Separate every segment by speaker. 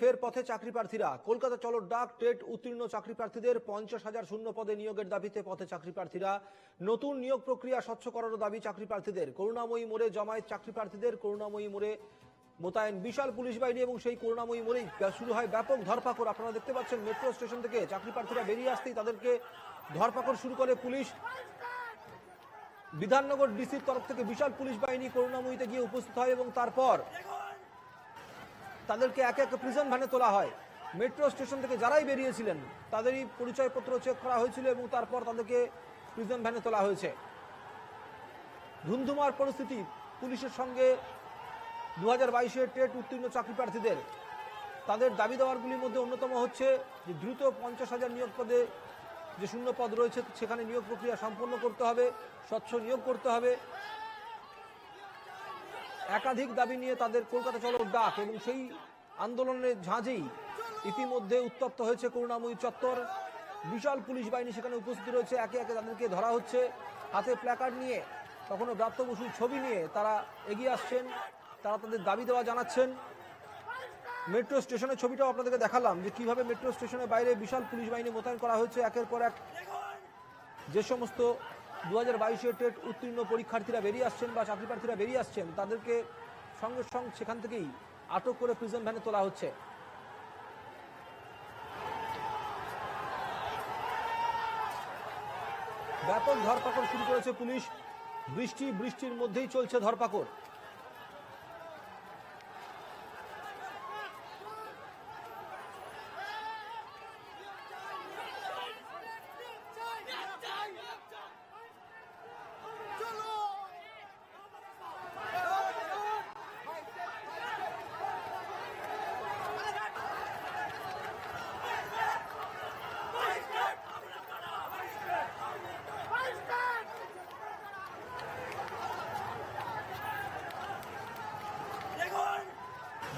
Speaker 1: ফের পথে চাকরি প্রার্থীরা। কলকাতা চলো ডাক, টেট উত্তীর্ণ চাকরি প্রার্থীদের পঞ্চাশ হাজার শূন্য পদে নিয়োগের দাবিতে পথে চাকরি প্রার্থীরা। নতুন নিয়োগ প্রক্রিয়া স্বচ্ছ করারও দাবি চাকরি প্রার্থীদের। করুণাময়ী মোড়ে জমায়েত চাকরি প্রার্থীদের, করুণাময়ী মোড়ে মোতায়েন। বিশাল পুলিশ বাহিনী এবং সেই করুণাময়ী মোড়েই শুরু হয় ব্যাপক ধরপাকড়। আপনারা দেখতে পাচ্ছেন মেট্রো স্টেশন থেকে চাকরি প্রার্থীরা বেরিয়ে আসতেই তাদেরকে ধরপাকড় শুরু করে পুলিশ। বিধাননগর ডিসির তরফ থেকে বিশাল পুলিশ বাহিনী করুণাময়ীতে গিয়ে উপস্থিত হয় এবং তারপর তাদেরকে একে একে প্রিজন ভ্যানে তোলা হয়। মেট্রো স্টেশন থেকে যারাই বেরিয়েছিলেন, তাদেরই পরিচয়পত্র চেক করা হয়েছিল এবং তারপর তাদেরকে প্রিজন ভ্যানে তোলা হয়েছে। ধুমধুমার পরিস্থিতি, পুলিশের সঙ্গে দু হাজার বাইশের টেট উত্তীর্ণ চাকরি প্রার্থীদের। তাদের দাবি দেওয়ারগুলির মধ্যে অন্যতম হচ্ছে যে, দ্রুত পঞ্চাশ হাজার নিয়োগ পদে যে শূন্য পদ রয়েছে, সেখানে নিয়োগ প্রক্রিয়া সম্পন্ন করতে হবে, স্বচ্ছ নিয়োগ করতে হবে। একাধিক দাবি নিয়ে তাদের কলকাতা চলো ডাক এবং সেই আন্দোলনের ঝাঁঝেই ইতিমধ্যে উত্তপ্ত হয়েছে করুণাময়ী চত্বর। বিশাল পুলিশ বাহিনী সেখানে উপস্থিত রয়েছে। একে একে তাদেরকে ধরা হচ্ছে। হাতে প্ল্যাকার্ড নিয়ে কখনো ব্রাত্য বসুর ছবি নিয়ে তারা এগিয়ে আসছেন। তারা তাদের দাবি দেওয়া জানাচ্ছেন। মেট্রো স্টেশনের ছবিটাও আপনাদেরকে দেখালাম যে কীভাবে মেট্রো স্টেশনের বাইরে বিশাল পুলিশ বাহিনী মোতায়েন করা হয়েছে। একের পর এক যে সমস্ত দু হাজার বাইশের টেট উত্তীর্ণ পরীক্ষার্থীরা বেরিয়ে আসছেন বা চাকরি প্রার্থীরা বেরিয়ে আসছেন, তাদেরকে সঙ্গে সঙ্গে সেখান থেকেই আটক করে প্রিজন ভ্যানে তোলা হচ্ছে। ব্যাপক ধরপাকড় শুরু করেছে পুলিশ। বৃষ্টি, বৃষ্টির মধ্যেই চলছে ধরপাকড়।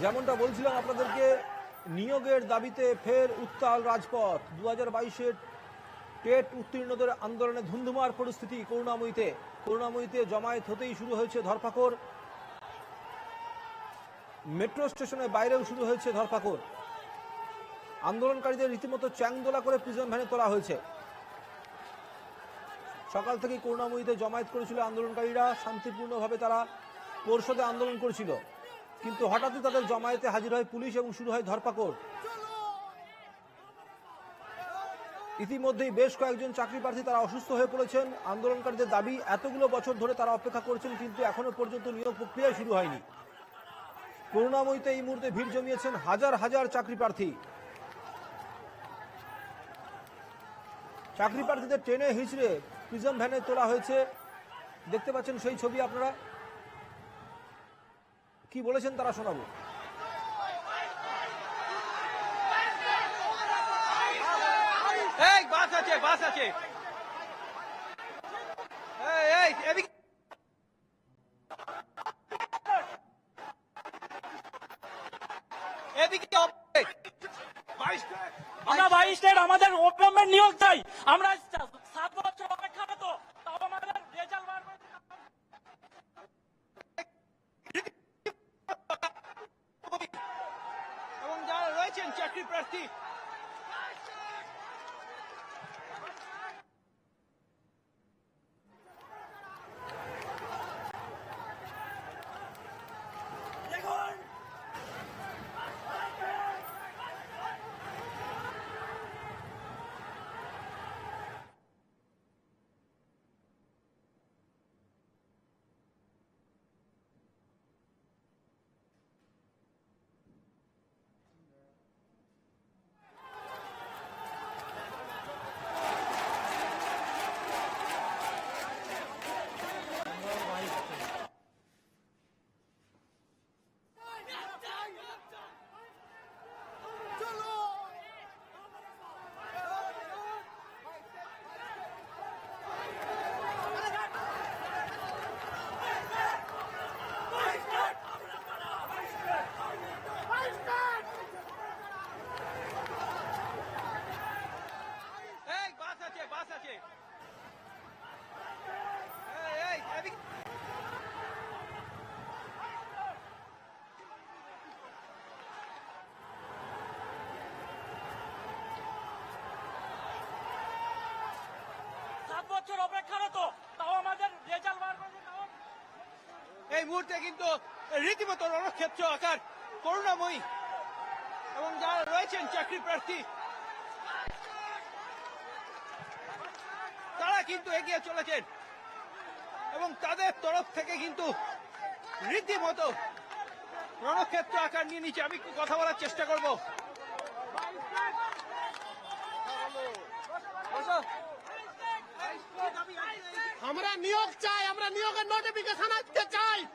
Speaker 1: যেমনটা বলছিলাম আপনাদেরকে, নিয়োগের দাবিতে ফের উত্তাল রাজপথ। দু হাজার বাইশের টেট উত্তীর্ণদের আন্দোলনে ধুন্ধুমার পরিস্থিতি করুণাময়ীতে। করুণাময়ীতে জমায়েত হতেই শুরু হয়েছে ধরপাকড়। মেট্রো স্টেশনের বাইরেও শুরু হয়েছে ধরপাকড়। আন্দোলনকারীদের রীতিমতো চ্যাংদোলা করে প্রিজন ভ্যানে তোলা হয়েছে। সকাল থেকেই করুণাময়ীতে জমায়েত করেছিল আন্দোলনকারীরা। শান্তিপূর্ণভাবে তারা পরিষদে আন্দোলন করেছিল। কিন্তু হঠাৎই তাদের জমায়েতে হাজির হয় পুলিশ এবং শুরু হয় ধরপাকড়। ইতিমধ্যেই বেশ কয়েকজন চাকরি প্রার্থী তারা অসুস্থ হয়ে পড়েছেন। আন্দোলনকারীদের দাবি, এতগুলো বছর ধরে তারা অপেক্ষা করেছেন, কিন্তু এখনও পর্যন্ত নিয়োগ প্রক্রিয়া শুরু হয়নি। করুণাময়ীতে এই মুহূর্তে ভিড় জমিয়েছেন হাজার হাজার চাকরি প্রার্থী। চাকরি প্রার্থীদের ট্রেনে হিচড়ে প্রিজন ভ্যানে তোলা হয়েছে। দেখতে পাচ্ছেন সেই ছবি আপনারা। কি বলেছেন তারা শোনাবো।
Speaker 2: আমরা বাইশ আমাদের নিয়োগ চাই। আমরা সাত বছর অপেক্ষা তো তাও আমাদের রেজাল্ট বার করে দিন।
Speaker 3: এবং যারা রয়েছেন চাকরি প্রার্থী
Speaker 2: বছর অপেক্ষারত তাও আমাদের রেজাল্ট বার
Speaker 3: এই মুহূর্তে কিন্তু রীতিমতো রণক্ষেত্র আকার করুণাময়ী এবং যারা রয়েছেন চাকরি প্রার্থী, তারা কিন্তু এগিয়ে চলেছেন এবং তাদের তরফ থেকে কিন্তু রীতিমতো রণক্ষেত্র আকার নিয়ে নিচ্ছে আমি একটু কথা বলার চেষ্টা করব।
Speaker 4: আমরা নিয়োগ চাই আমরা নিয়োগের নোটিফিকেশন আজকে চাই।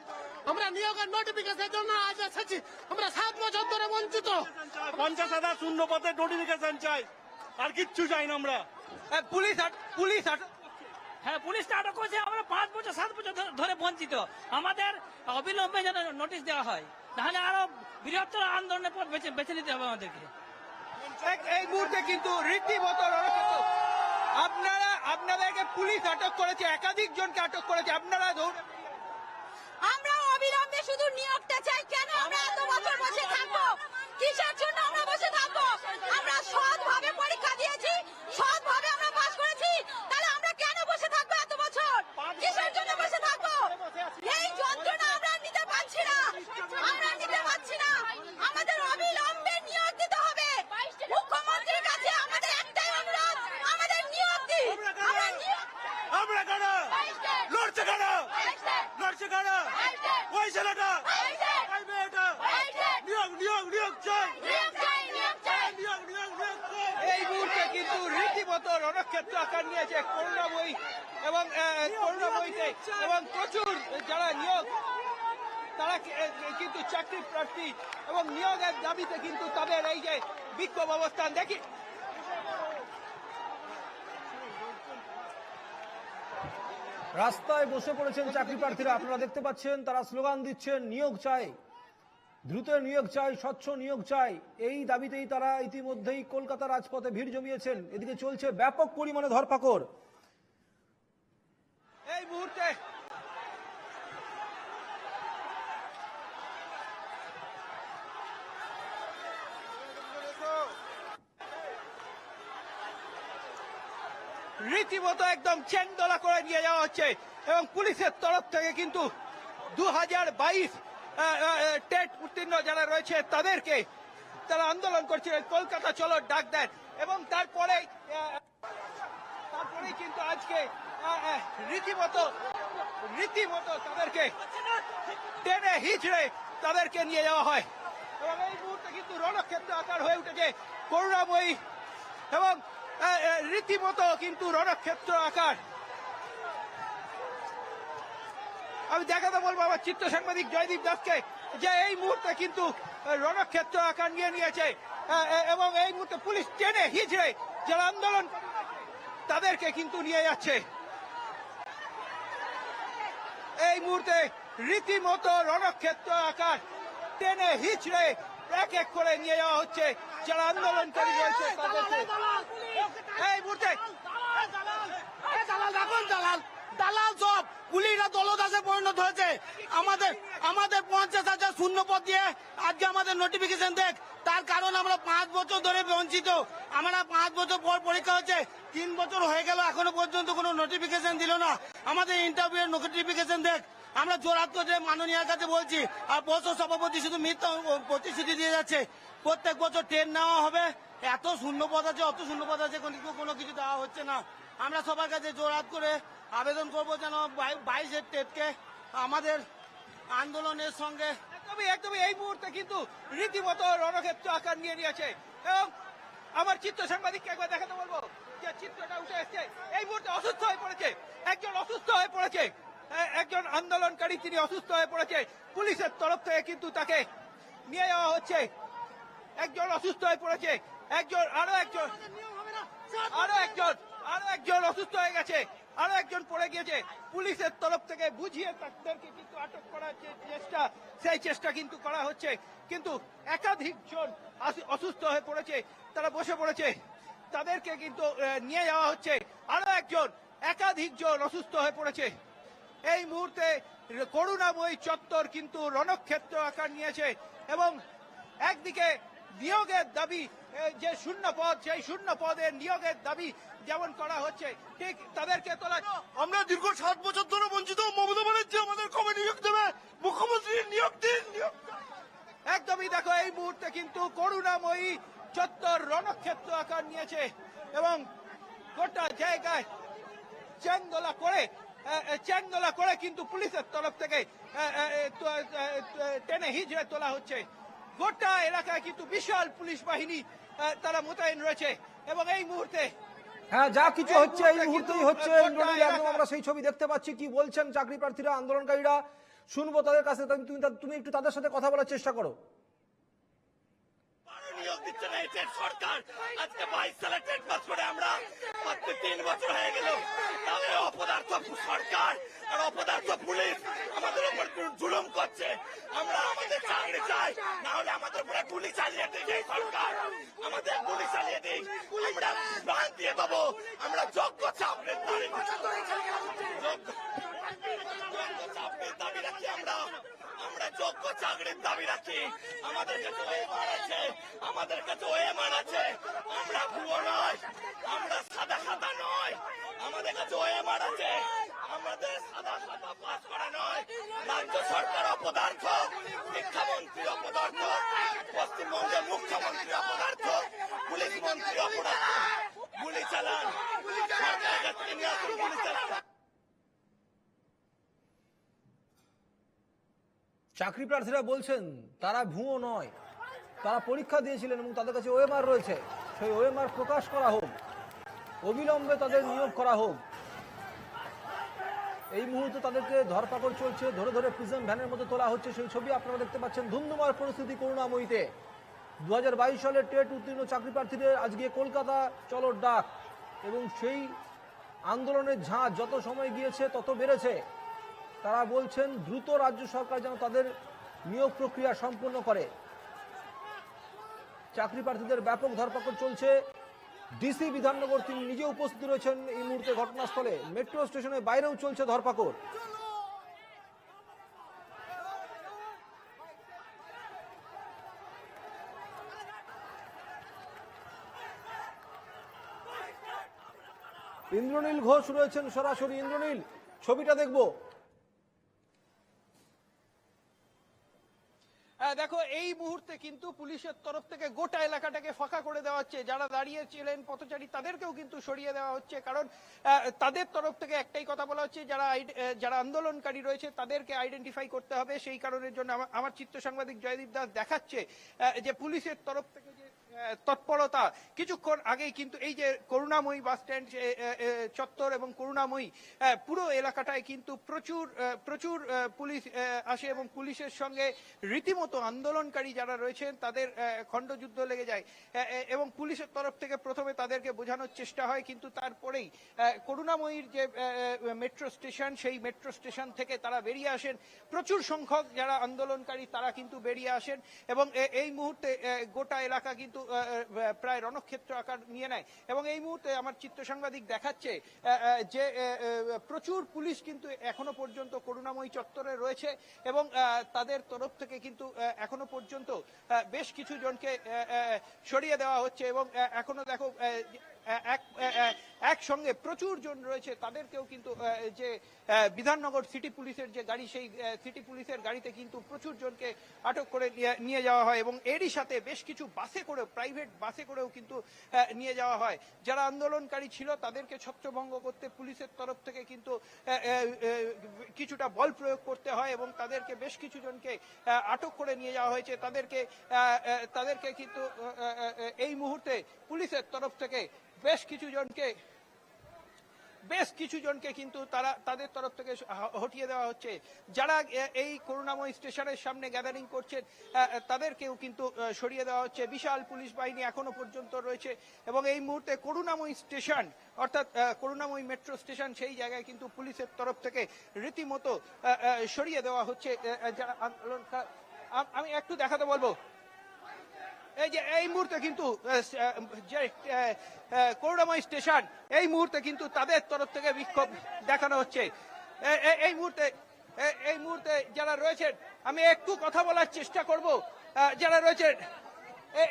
Speaker 4: আমরা নিয়োগের নোটিফিকেশনের জন্য আজ এসেছি। আমরা সাত বছর ধরে বঞ্চিত।
Speaker 5: পঞ্চাশ হাজার শূন্য পথে নোটিফিকেশন চাই। আর কিচ্ছু চাই না আমরা।
Speaker 3: পুলিশ পুলিশ
Speaker 2: হ্যাঁ পুলিশটা আটক করেছে আমরা পাঁচ বছর সাত বছর ধরে- বঞ্চিত। আমাদের অবিলম্বে যেন নোটিশ দেওয়া হয় তাহলে আরও বৃহত্তর আন্দোলনের পথ বেছে বেছে নিতে হবে আমাদেরকে।
Speaker 3: এই মুহূর্তে কিন্তু রীতিমতো আপনারা, আপনাদেরকে পুলিশ আটক করেছে, একাধিক জনকে আটক করেছে। আপনারা ধরুন।
Speaker 6: আমরা অবিলম্বে শুধু নিয়োগটা চাই। কেন আমরা এত বছর বসে থাকব? কিসের জন্য আমরা বসে থাকব? আমরা সৎভাবে পরীক্ষা দিয়েছি সৎভাবে আমরা পাস করেছি তাহলে আমরা কেন বসে থাকব এত বছর কিসের জন্য বসে থাকব এই যন্ত্রণা আমরা নিতে পারছি না আমরা নিতে পারছি না আমাদের অবিলম্বে নিয়োগ দিতে হবে মুখ্যমন্ত্রীর কাছে আমাদের একটাই অনুরোধ আমাদের নিয়োগ দিন আমরা নিয়োগ
Speaker 5: আমরা কেন লড়ছে কেন লড়ছে কেন ওই ছেলেটা ওই মেয়েটা নিয়োগ নিয়োগ নিয়োগ চাই
Speaker 6: নিয়োগ চাই নিয়োগ চাই
Speaker 5: নিয়োগ নিয়োগ নিয়োগ চাই
Speaker 3: এই মুহূর্তে কিন্তু আকার নিয়েছে করুণাময়ী এবং আহ, করুণাময়ীতে এবং প্রচুর যারা নিয়োগ তারা কিন্তু চাকরি প্রার্থী এবং নিয়োগের দাবিতে কিন্তু তাদের এই যে বিক্ষোভ অবস্থান দেখি।
Speaker 1: রাস্তায় বসে পড়েছেন চাকরি প্রার্থীরা আপনারা দেখতে পাচ্ছেন তারা স্লোগান দিচ্ছেন নিয়োগ চাই। দ্রুত নিয়োগ চাই, স্বচ্ছ নিয়োগ চাই। এই দাবিতেই তারা ইতিমধ্যেই কলকাতা রাজপথে ভিড় জমিয়েছেন। এদিকে চলছে ব্যাপক পরিমাণে ধরপাকড়।
Speaker 3: এই মুহূর্তে রীতিমতো একদম চেনদোলা করে নিয়ে যাওয়া হচ্ছে এবং পুলিশের তরফ থেকে কিন্তু দু হাজার বাইশ টেট উত্তীর্ণ যারা রয়েছে তাদেরকে তারা আন্দোলন করছিলেন কলকাতা চলো, ডাক দেন। এবং তারপরে তারপরে কিন্তু আজকে রীতিমতো রীতিমতো তাদেরকে টেনে হিচড়ে তাদেরকে নিয়ে যাওয়া হয়। এবং এই মুহূর্তে কিন্তু রণক্ষেত্র আকার হয়ে উঠেছে করুণাময়ী এবং রীতিমতো কিন্তু রণক্ষেত্র আকার আমি দেখাতে বলব আমার চিত্র সাংবাদিক জয়দীপ দাসকে যে এই মুহূর্তে কিন্তু রণক্ষেত্র আকার নিয়ে নিয়েছে এবং এই মুহূর্তে পুলিশ টেনে হিচড়ে যারা আন্দোলন তাদেরকে কিন্তু নিয়ে যাচ্ছে এই মুহূর্তে রীতিমতো রণক্ষেত্র আকার টেনে হিচড়ে এক এক করে নিয়ে যাওয়া হচ্ছে যারা আন্দোলনকারী রয়েছে তাদেরকে এই মুহূর্তে
Speaker 4: দালাল দালাল দালাল সব, পুলিশরা দলদাসে পরিণত হয়েছে। আমাদের আমাদের পঞ্চাশ হাজার শূন্য পদ দিয়ে আজকে আমাদের নোটিফিকেশন দেখ। তার কারণ আমরা পাঁচ বছর ধরে বঞ্চিত। আমরা পাঁচ বছর পর পরীক্ষা হচ্ছে তিন বছর হয়ে গেল, এখনও পর্যন্ত কোনো নোটিফিকেশন দিল না। আমাদের ইন্টারভিউ নোটিফিকেশন দেখ। আমরা জোরাত করে মাননীয়ার কাছে বলছি, আর বছর সভাপতি শুধু মিথ্যা প্রতিশ্রুতি দিয়ে যাচ্ছে। প্রত্যেক বছর ট্রেন নেওয়া হবে। এত শূন্য পদ আছে, অত শূন্য পদ আছে কোনো কিছু দেওয়া হচ্ছে না। আমরা সবার কাছে জোরাত করে আবেদন করব যেন বাইশের টেটকে আমাদের আন্দোলনের সঙ্গে
Speaker 3: একদমই একদমই এই মুহূর্তে কিন্তু রীতিমতো রণক্ষেত্র আকার নিয়ে নিয়েছে। এবং আমার চিত্র সাংবাদিককে একবার দেখাতে বলব যে চিত্রটা উঠে এসছে। এই মুহূর্তে অসুস্থ হয়ে পড়েছে। একজন অসুস্থ হয়ে পড়েছে। একজন আন্দোলনকারী তিনি অসুস্থ হয়ে পড়েছে। পুলিশের তরফ থেকে কিন্তু তাকে নিয়ে যাওয়া হচ্ছে। একজন অসুস্থ হয়ে পড়েছে। একজন আরও একজন আরও একজন। আরও একজন অসুস্থ হয়ে গেছে, আরও একজন পড়ে গিয়েছে। পুলিশের তরফ থেকে বুঝিয়ে তাদেরকে কিন্তু আটক করার যে চেষ্টা, সেই চেষ্টা কিন্তু করা হচ্ছে। কিন্তু একাধিক জন অসুস্থ হয়ে পড়েছে, তারা বসে পড়েছে। তাদেরকে কিন্তু নিয়ে যাওয়া হচ্ছে। আরও একজন, একাধিক জন অসুস্থ হয়ে পড়েছে। এই মুহূর্তে করুণাময়ী চত্বর কিন্তু রণক্ষেত্র আকার নিয়েছে এবং একদিকে নিয়োগের দাবি যে শূন্য পদ সেই শূন্য পদের নিয়োগের দাবি যেমন করা হচ্ছে ঠিক তাদেরকে তোলা
Speaker 5: আমরা দীর্ঘ সাত বছর ধরে বঞ্চিত মমতা ব্যানার্জি আমাদের কবে নিয়োগ দেবে? মুখ্যমন্ত্রী নিয়োগ দিন নিয়োগ
Speaker 3: একদমই দেখো এই মুহূর্তে কিন্তু করুণাময়ী চত্বর রণক্ষেত্র আকার নিয়েছে এবং গোটা জায়গায় চ্যাংদোলা করে চ্যাংদোলা করে কিন্তু পুলিশের তরফ থেকে টেনে হিজড়ে তোলা হচ্ছে। গোটা এলাকায় কিন্তু বিশাল পুলিশ বাহিনী তারা মোতায়েন রয়েছে এবং এই মুহূর্তে
Speaker 1: হ্যাঁ যা কিছু হচ্ছে এই
Speaker 3: মুহূর্তে
Speaker 1: মুহূর্তেই হচ্ছে আমরা সেই ছবি দেখতে পাচ্ছি। কি বলছেন চাকরি প্রার্থীরা আন্দোলনকারীরা? শুনব তাদের কাছে তুমি- তুমি একটু তাদের সাথে কথা বলার চেষ্টা করো।
Speaker 5: নিয়োগ দিচ্ছে না, এই টেট সরকার। আজকে বাইশ সালে টেট পাস করে আমরা মাত্র তিন বছর হয়ে গেল। তাহলে অপদার্থ সরকার আর অপদার্থ পুলিশ আমাদের উপর জুলুম করছে। আমরা আমাদের চাকরি চাই, না হলে আমাদের উপরে গুলি চালিয়ে দিই এই সরকার। আমাদের গুলি চালিয়ে দিই আমরা প্রাণ দিয়ে পাবো আমরা যোগ্য চাপের দাবি যোগ্য চাকরির দাবি রাখি আমরা। আমরা যোগ্য চাকরির দাবি রাখি। আমাদের কাছে ওএমআর আছে। আমাদের কাছে ওএমআর আছে। আমরা ভুয়ো নয় আমরা সাদা খাতা নয় আমাদের কাছে ওএমআর আছে। আমাদের সাদা খাতা পাস করা নয়। রাজ্য সরকার অপদার্থ। শিক্ষামন্ত্রী অপদার্থ। পশ্চিমবঙ্গের মুখ্যমন্ত্রী অপদার্থ। পুলিশ মন্ত্রী অপদার্থ। গুলি চালান। সরকারের কাছ নিয়ে আসুন, গুলি চালান।
Speaker 1: চাকরি প্রার্থীরা বলছেন, তারা ভুয়ো নয়। তারা পরীক্ষা দিয়েছিলেন এবং তাদের কাছে ওএমআর রয়েছে। সেই ওএমআর প্রকাশ করা হোক, অবিলম্বে তাদের নিয়োগ করা হোক। এই মুহূর্তে তাদেরকে ধরপাকড় চলছে, ধরে ধরে প্রিজন ভ্যানের মধ্যে তোলা হচ্ছে। সেই ছবি আপনারা দেখতে পাচ্ছেন ধুন্ধুমার পরিস্থিতি করুণাময়ীতে। দু হাজার বাইশ সালে টেট উত্তীর্ণ চাকরি প্রার্থীদের আজকে কলকাতা চলোর ডাক এবং সেই আন্দোলনের ঝাঁজ যত সময় গিয়েছে, তত বেড়েছে। তারা বলছেন দ্রুত রাজ্য সরকার যেন তাদের নিয়োগ প্রক্রিয়া সম্পূর্ণ করে। চাকরি প্রার্থীদের ব্যাপক ধরপাকড় চলছে। ডিসি বিধাননগর তিনি নিজে উপস্থিত রয়েছেন এই মুহূর্তে ঘটনাস্থলে। মেট্রো স্টেশনের বাইরেও চলছে ধরপাকড়। ইন্দ্রনীল ঘোষ রয়েছেন সরাসরি। ইন্দ্রনীল, ছবিটা দেখব
Speaker 3: হ্যাঁ, দেখো এই মুহূর্তে কিন্তু পুলিশের তরফ থেকে গোটা এলাকাটাকে ফাঁকা করে দেওয়া হচ্ছে। যারা দাঁড়িয়ে ছিলেন পথচারী, তাদেরকেও কিন্তু সরিয়ে দেওয়া হচ্ছে। কারণ তাদের তরফ থেকে একটাই কথা বলা হচ্ছে, যারা যারা আন্দোলনকারী রয়েছে, তাদেরকে আইডেন্টিফাই করতে হবে। সেই কারণের জন্য আমার- চিত্র সাংবাদিক জয়দীপ দাস দেখাচ্ছে যে পুলিশের তরফ থেকে যে তৎপরতা। কিছুক্ষণ আগেই কিন্তু এই যে করুণাময়ী বাস স্ট্যান্ড চত্বর এবং করুণাময়ী পুরো এলাকাটায় কিন্তু প্রচুর প্রচুর পুলিশ আসে এবং পুলিশের সঙ্গে রীতিমতো আন্দোলনকারী যারা রয়েছেন, তাদের খণ্ডযুদ্ধ লেগে যায়। এবং পুলিশের তরফ থেকে প্রথমে তাদেরকে বোঝানোর চেষ্টা হয়, কিন্তু তারপরেই করুণাময়ীর যে মেট্রো স্টেশন সেই মেট্রো স্টেশন থেকে তারা বেরিয়ে আসেন। প্রচুর সংখ্যক যারা আন্দোলনকারী, তারা কিন্তু বেরিয়ে আসেন এবং এই মুহূর্তে গোটা এলাকা কিন্তু প্রায় রণক্ষেত্র আকার নিয়ে নেয়। এবং এই মুহূর্তে আমার চিত্র সাংবাদিক দেখাচ্ছে যে প্রচুর পুলিশ কিন্তু এখনও পর্যন্ত করুণাময়ী চত্বরে রয়েছে এবং তাদের তরফ থেকে কিন্তু এখনও পর্যন্ত বেশ কিছু জনকে সরিয়ে দেওয়া হচ্ছে এবং এখনও দেখো একসঙ্গে প্রচুর জন রয়েছে, তাদেরকেও কিন্তু যে বিধাননগর সিটি পুলিশের যে গাড়ি, সেই সিটি পুলিশের গাড়িতে কিন্তু প্রচুর জনকে আটক করে নিয়ে- যাওয়া হয় এবং এরই সাথে বেশ কিছু বাসে করেও, প্রাইভেট বাসে করেও কিন্তু নিয়ে যাওয়া হয়। যারা আন্দোলনকারী ছিল, তাদেরকে ছত্রভঙ্গ করতে পুলিশের তরফ থেকে কিন্তু কিছুটা বল প্রয়োগ করতে হয় এবং তাদেরকে বেশ কিছু জনকে আটক করে নিয়ে যাওয়া হয়েছে। তাদেরকে তাদেরকে কিন্তু এই মুহূর্তে পুলিশের তরফ থেকে বেশ কিছু জনকে, বেশ কিছু জনকে কিন্তু তারা, তাদের তরফ থেকে হটিয়ে দেওয়া হচ্ছে। যারা এই করুণাময় স্টেশনের সামনে গ্যাদারিং করছেন তাদেরকেও কিন্তু সরিয়ে দেওয়া হচ্ছে। বিশাল পুলিশ বাহিনী এখনও পর্যন্ত রয়েছে এবং এই মুহূর্তে করুণাময়ী স্টেশন, অর্থাৎ করুণাময়ী মেট্রো স্টেশন সেই জায়গায় কিন্তু পুলিশের তরফ থেকে রীতিমতো সরিয়ে দেওয়া হচ্ছে। যারা আন্দোলন আমি একটু দেখাতে বলব। এই যে এই মুহূর্তে কিন্তু যে করুণাময় স্টেশন এই মুহূর্তে কিন্তু তাদের তরফ থেকে বিক্ষোভ দেখানো হচ্ছে। এই মুহূর্তে এই মুহূর্তে যারা রয়েছেন আমি একটু কথা বলার চেষ্টা করব। যারা রয়েছেন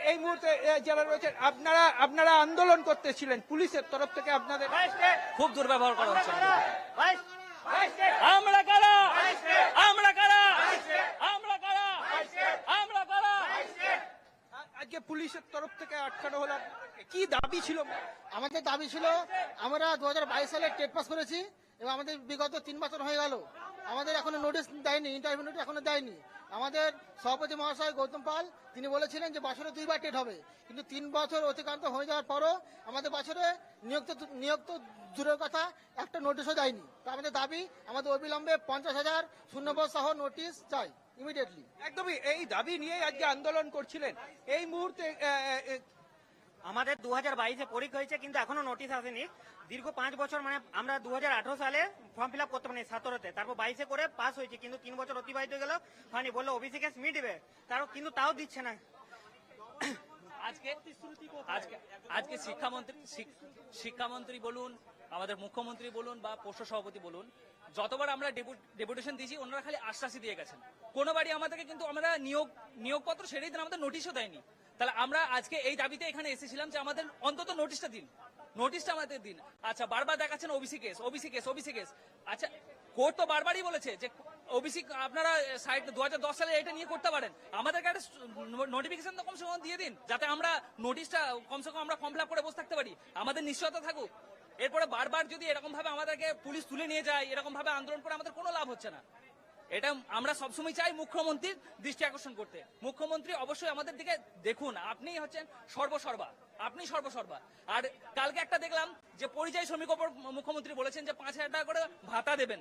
Speaker 3: এই মুহূর্তে যারা রয়েছেন আপনারা আপনারা আন্দোলন করতেছিলেন পুলিশের তরফ থেকে আপনাদের।
Speaker 2: খুব দুর্ব্যবহার করা হচ্ছে। আমরা কারা? আমরা কারা আমরা কারা
Speaker 3: আ- আজকে পুলিশের তরফ থেকে আটকানো হলো। কি দাবি ছিল?
Speaker 4: আমাদের দাবি ছিল, আমরা দু সালে টেট পাস করেছি, এবং আমাদের বিগত তিন বছর হয়ে গেল। আমাদের এখনও নোটিশ দেয়নি ইন্টারভিউ নোটিশ এখনও দেয়নি। আমাদের সভাপতি মহাশয় গৌতম পাল, তিনি বলেছিলেন যে বছরে দুইবার টেট হবে। কিন্তু তিন বছর অতিক্রান্ত হয়ে যাওয়ার পরও আমাদের বছরে নিয়োগ নিয়োগ তো দূরের কথা, একটা নোটিশও দেয়নি। তো আমাদের দাবি, আমাদের অবিলম্বে পঞ্চাশ হাজার শূন্যপদ সহ নোটিশ চাই। ইমিডিয়েটলি
Speaker 3: একদমই এই দাবি নিয়েই আজকে আন্দোলন করছিলেন। এই মুহূর্তে
Speaker 7: আমাদের দু হাজার বাইশে পরীক্ষা হয়েছে কিন্তু এখনও নোটিশ আসেনি। দীর্ঘ পাঁচ বছর মানে আমরা দু হাজার আঠারো সালে ফর্ম ফিল আপ করতে পারি সতেরোতে। তারপর বাইশে করে পাস হয়েছে কিন্তু তিন বছর অতিবাহিত হয়ে গেল। হয়নি বলল ওবিসি কেস মিটবে। তারও কিন্তু তাও দিচ্ছে না।
Speaker 2: আজকে আজকে আজকে শিক্ষামন্ত্রী শিক্ষামন্ত্রী বলুন, আমাদের মুখ্যমন্ত্রী বলুন বা পোষ্য সভাপতি বলুন, যতবার আমরা ডেপুটেশন দিয়েছি, ওনারা খালি আশ্বাসই দিয়ে গেছেন। কোনো বাড়ি আমাদেরকে কিন্তু আমরা নিয়োগ, নিয়োগপত্র সেটাই দিন, আমাদের নোটিশও দেয়নি। তাহলে আমরা আজকে এই দাবিতে এখানে এসেছিলাম যে আমাদের অন্তত নোটিশটা দিন। নোটিশটা আমাদের দিন। আচ্ছা বারবার দেখাচ্ছেন OBC case OBC case OBC case. আচ্ছা কোর্ট তো বারবারই বলেছে যে ওবিসি আপনারা সাইড দু সালে এটা নিয়ে করতে পারেন। আমাদেরকে একটা নোটিফিকেশন তো কমসে কম দিয়ে দিন, যাতে আমরা নোটিশটা কমসে কম আমরা ফর্ম ফিল করে বসে থাকতে পারি। আমাদের নিশ্চয়তা থাকুক। এরপরে বারবার যদি এরকম ভাবে আমাদেরকে পুলিশ তুলে নিয়ে যায় এরকম ভাবে আন্দোলন করে আমাদের কোনো লাভ হচ্ছে না। এটা আমরা সবসময় চাই মুখ্যমন্ত্রীর দৃষ্টি আকর্ষণ করতে। মুখ্যমন্ত্রী অবশ্যই আমাদের দিকে দেখুন আপনি হচ্ছেন সর্বসর্বা। আপনি সর্বসর্বা। আর কালকে একটা দেখলাম যে পরিযায়ী শ্রমিক ওপর মুখ্যমন্ত্রী বলেছেন যে পাঁচ হাজার টাকা করে ভাতা দেবেন।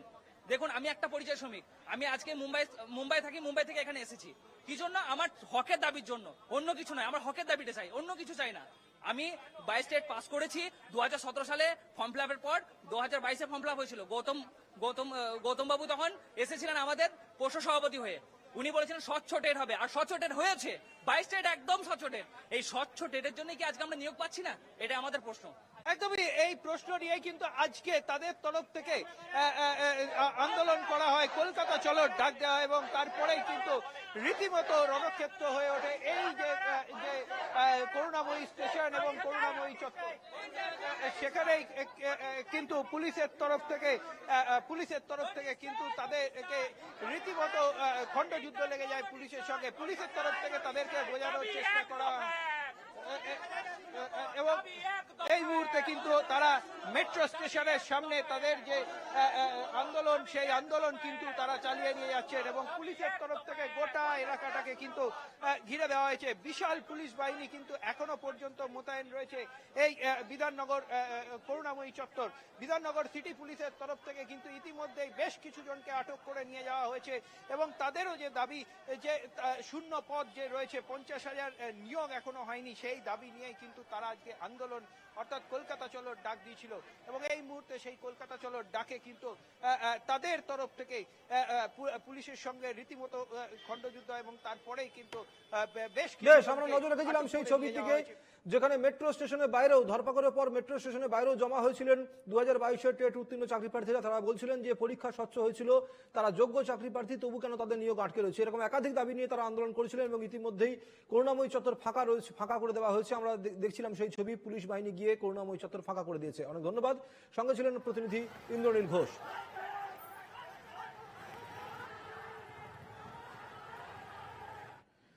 Speaker 2: দেখুন, আমি একটা পরিচয় শ্রমিক। আমি আজকে মুম্বাই মুম্বাই থাকি, মুম্বাই থেকে এখানে এসেছি। কি জন্য? আমার হকের দাবির জন্য। অন্য কিছু নয়, আমার হকের দাবিটা চাই, অন্য কিছু চাই না। আমি বাইশ স্টেট পাস করেছি দু হাজার সতেরো সালে ফর্ম ফিল পর দু হাজার বাইশে ফর্ম ফিল হয়েছিল। গৌতম গৌতম গৌতম বাবু তখন এসেছিলেন আমাদের পোষ্য সভাপতি হয়ে। উনি বলেছিলেন, স্বচ্ছ টেট হবে। আর স্বচ্ছ টেট হয়েছে বাইশ স্টেট একদম স্বচ্ছ টেট। এই স্বচ্ছ টেটের জন্য কি আজকে আমরা নিয়োগ পাচ্ছি না? এটা আমাদের প্রশ্ন।
Speaker 3: একদমই এই প্রশ্ন নিয়ে কিন্তু আজকে তাদের তরফ থেকে আন্দোলন করা হয়। কলকাতা চলো, ডাক দেওয়া এবং তারপরেই কিন্তু রীতিমতো রণক্ষেত্র হয়ে ওঠে। এই যে করুণাময়ী স্টেশন এবং করুণাময়ী চত্বর সেখানেই কিন্তু পুলিশের তরফ থেকে পুলিশের তরফ থেকে কিন্তু তাদেরকে রীতিমতো খণ্ডযুদ্ধ লেগে যায় পুলিশের সঙ্গে। পুলিশের তরফ থেকে তাদেরকে বোঝানোর চেষ্টা করা হয়। এবং এই মুহূর্তে কিন্তু তারা মেট্রো স্টেশনের সামনে তাদের যে আন্দোলন, সেই আন্দোলন কিন্তু তারা চালিয়ে নিয়ে যাচ্ছেন এবং পুলিশের তরফ থেকে গোটা এলাকাটাকে কিন্তু ঘিরে দেওয়া হয়েছে। বিশাল পুলিশ বাহিনী কিন্তু এখনও পর্যন্ত মোতায়েন রয়েছে। এই বিধাননগর করুণাময়ী চত্বর। বিধাননগর সিটি পুলিশের তরফ থেকে কিন্তু ইতিমধ্যেই বেশ কিছু জনকে আটক করে নিয়ে যাওয়া হয়েছে এবং তাদেরও যে দাবি, যে শূন্য পদ যে রয়েছে, পঞ্চাশ হাজার নিয়োগ এখনও হয়নি, সেই দাবি নিয়েই কিন্তু তারা আজকে আন্দোলন অর্থাৎ কলকাতা চলোর ডাক দিয়েছিল। এবং এই মুহূর্তে সেই কলকাতা চলোর ডাকে কিন্তু তাদের তরফ থেকে পুলিশের সঙ্গে রীতিমতো খণ্ডযুদ্ধ এবং তারপরেই কিন্তু বেশ
Speaker 1: বেশ আমরা নজর রেখেছিলাম সেই দিকে যেখানে মেট্রো স্টেশনের বাইরেও ধরপাকড়ের পর মেট্রো স্টেশনের বাইরেও জমা হয়েছিলেন দু হাজার বাইশের টেট উত্তীর্ণ চাকরি প্রার্থীরা তারা বলছিলেন যে পরীক্ষা স্বচ্ছ হয়েছিল তারা যোগ্য চাকরি প্রার্থী তবু কেন তাদের নিয়োগ আটকে রয়েছে? এরকম একাধিক দাবি নিয়ে তারা আন্দোলন করেছিলেন এবং ইতিমধ্যেই করুণাময়ী চত্বর ফাঁকা রয়েছে ফাঁকা করে দেওয়া হয়েছে। আমরা দেখছিলাম সেই ছবি পুলিশ বাহিনী গিয়ে করুণাময়ী চত্বর ফাঁকা করে দিয়েছে। অনেক ধন্যবাদ। সঙ্গে ছিলেন প্রতিনিধি ইন্দ্রনীল ঘোষ।